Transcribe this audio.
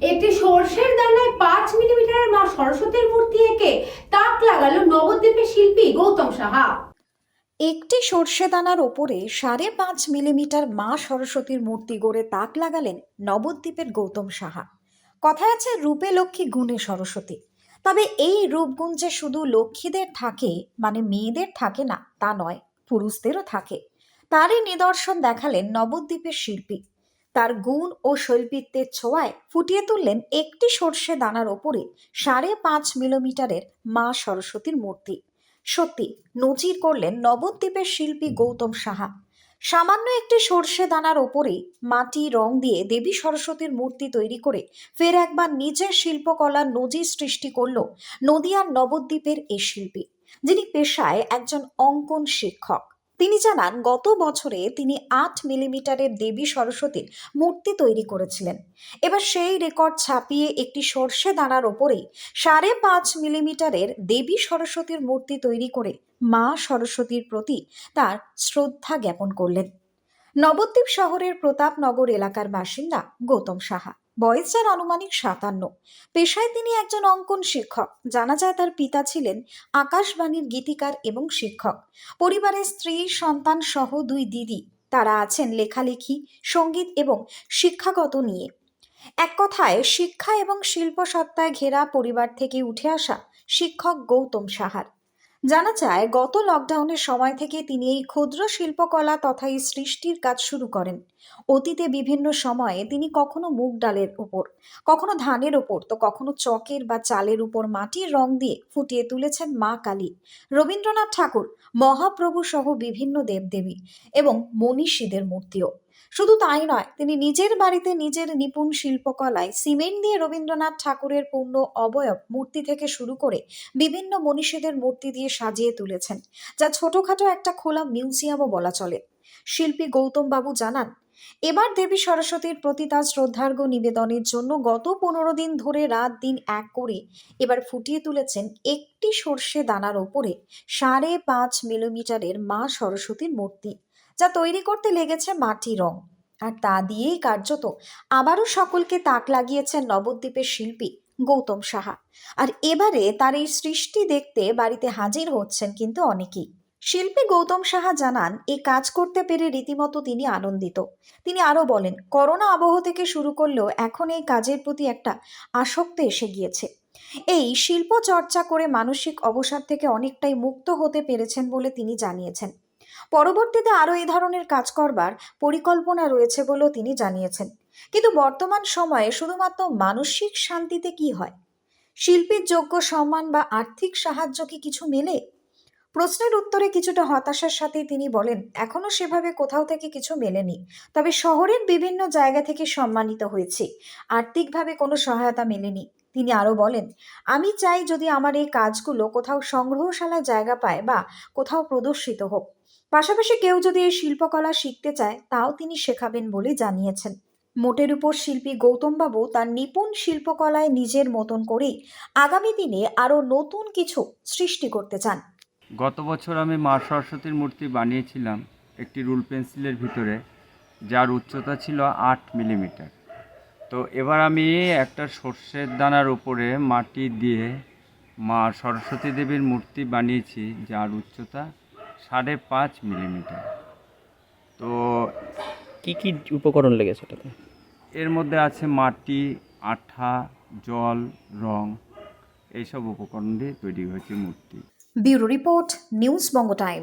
একটি সর্ষের দানায় পাঁচ মিলিমিটারের মা সরস্বতীর মূর্তি এঁকে তাক লাগালো নবদ্বীপের শিল্পী গৌতম সাহা। একটি সর্ষে দানার ওপরে সাড়ে পাঁচ মিলিমিটার মা সরস্বতীর মূর্তি গড়ে তাক লাগালেন নবদ্বীপের গৌতম সাহা। কথায় আছে, রূপে লক্ষ্মী গুণে সরস্বতী। তবে এই রূপগুণ যে শুধু লক্ষ্মীদের থাকে মানে মেয়েদের থাকে না, তা নয়, পুরুষদেরও থাকে। তারই নিদর্শন দেখালেন নবদ্বীপের শিল্পী। তার গুণ ও শৈল্পিত্বের ছোঁয়ায় ফুটিয়ে তুললেন একটি সর্ষে দানার ওপরে সাড়ে পাঁচ মিলিমিটারের মা সরস্বতীর মূর্তি। সত্যি, নজির করলেন নবদ্বীপের শিল্পী গৌতম সাহা। সামান্য একটি সর্ষে দানার ওপরেই মাটি, রং দিয়ে দেবী সরস্বতীর মূর্তি তৈরি করে ফের একবার নিজের শিল্পকলার নজির সৃষ্টি করল নদিয়ার নবদ্বীপের এই শিল্পী, যিনি পেশায় একজন অঙ্কন শিক্ষক। তিনি জানান, গত বছরে তিনি আট মিলিমিটারের দেবী সরস্বতীর মূর্তি তৈরি করেছিলেন। এবার সেই রেকর্ড ছাপিয়ে একটি সর্ষে দানার ওপরেই সাড়ে পাঁচ মিলিমিটারের দেবী সরস্বতীর মূর্তি তৈরি করে মা সরস্বতীর প্রতি তার শ্রদ্ধা জ্ঞাপন করলেন। নবদ্বীপ শহরের প্রতাপনগর এলাকার বাসিন্দা গৌতম সাহা। বয়স যার আনুমানিক সাতান্ন। পেশায় তিনি একজন অঙ্কন শিক্ষক। জানা যায় তার পিতা ছিলেন আকাশবাণীর গীতিকার এবং শিক্ষক। পরিবারের স্ত্রী, সন্তান সহ দুই দিদি। তারা আছেন লেখালেখি, সংগীত এবং শিক্ষাগত নিয়ে। এক কথায়, শিক্ষা এবং শিল্প সত্তায় ঘেরা পরিবার থেকে উঠে আসা শিক্ষক গৌতম সাহার। জানা যায়, গত লকডাউনের সময় থেকে তিনি এই ক্ষুদ্র শিল্পকলা তথা এই সৃষ্টির কাজ শুরু করেন। অতীতে বিভিন্ন সময়ে তিনি কখনো মুগ ডালের ওপর, কখনো ধানের ওপর, তো কখনো চকের বা চালের উপর মাটির রং দিয়ে ফুটিয়ে তুলেছেন মা কালী। রবীন্দ্রনাথ ঠাকুর মহাপ্রভু সহ বিভিন্ন দেবদেবী এবং মনীষীদের মূর্তিও। শুধু তাই নয়, তিনি নিজের বাড়িতে নিজের নিপুণ শিল্পকলায় সিমেন্ট দিয়ে রবীন্দ্রনাথ ঠাকুরের পূর্ণ অবয়ব মূর্তি থেকে শুরু করে বিভিন্ন মনীষীদের মূর্তি দিয়ে সাজিয়ে তুলেছেন, যা ছোটখাটো একটা খোলা মিউজিয়ামও বলা চলে। শিল্পী গৌতম বাবু জানান, এবার দেবী সরস্বতীর প্রতি তার শ্রদ্ধার্ঘ্য নিবেদনের জন্য গত পনেরো দিন ধরে রাত দিন এক করে এবার ফুটিয়ে তুলেছেন একটি সর্ষে দানার ওপরে সাড়ে পাঁচ মিলিমিটারের মা সরস্বতীর মূর্তি। যা তৈরি করতে লেগেছে মাটি রং। আর তা দিয়েই কার্যত আবারও সকলকে তাক লাগিয়েছেন নবদ্বীপের শিল্পী গৌতম সাহা। আর এবারে তার এই সৃষ্টি দেখতে বাড়িতে হাজির হচ্ছেন কিন্তু অনেকেই। শিল্পী গৌতম সাহা জানান এই কাজ করতে পেরে রীতিমতো তিনি আনন্দিত। তিনি আরও বলেন, করোনা আবহ থেকে শুরু করলেও এখন এই কাজের প্রতি একটা আসক্ত এসে গিয়েছে। এই শিল্প চর্চা করে মানসিক অবসাদ থেকে অনেকটাই মুক্ত হতে পেরেছেন বলে তিনি জানিয়েছেন। পরবর্তীতে আরও এই ধরনের কাজ করবার পরিকল্পনা রয়েছে বলেও তিনি জানিয়েছেন। কিন্তু বর্তমান সময়ে শুধুমাত্র মানসিক শান্তিতে কি হয়? শিল্পীর যোগ্য সম্মান বা আর্থিক সাহায্য কি কিছু মেলে? প্রশ্নের উত্তরে কিছুটা হতাশার সাথে তিনি বলেন এখনও সেভাবে কোথাও থেকে কিছু মেলেনি। তবে শহরের বিভিন্ন জায়গা থেকে সম্মানিত হয়েছে। আর্থিকভাবে কোনো সহায়তা মেলেনি। তিনি আরও বলেন, আমি চাই যদি আমার এই কাজগুলো কোথাও সংগ্রহশালায় জায়গা পায় বা কোথাও প্রদর্শিত হোক। পাশাপাশি কেউ যদি এই শিল্পকলা শিখতে চায়, তাও তিনি শেখাবেন বলে জানিয়েছেন। মোটের উপর শিল্পী গৌতমবাবু তার নিপুণ শিল্পকলায় নিজের মতন করেই আগামী দিনে আরও নতুন কিছু সৃষ্টি করতে চান। গত বছর আমি মা সরস্বতীর মূর্তি বানিয়েছিলাম একটি রুল পেন্সিলের ভিতরে, যার উচ্চতা ছিল আট মিলিমিটার। তো এবার আমি একটা সর্ষের দানার উপরে মাটি দিয়ে মা সরস্বতী দেবীর মূর্তি বানিয়েছি, যার উচ্চতা সাড়ে পাঁচ মিলিমিটার। তো কি কি উপকরণ লেগেছে ওটাতে এর মধ্যে আছে মাটি আঠা জল রং এইসব উপকরণ দিয়ে তৈরি হয়েছে মূর্তি। Bureau report news Banga time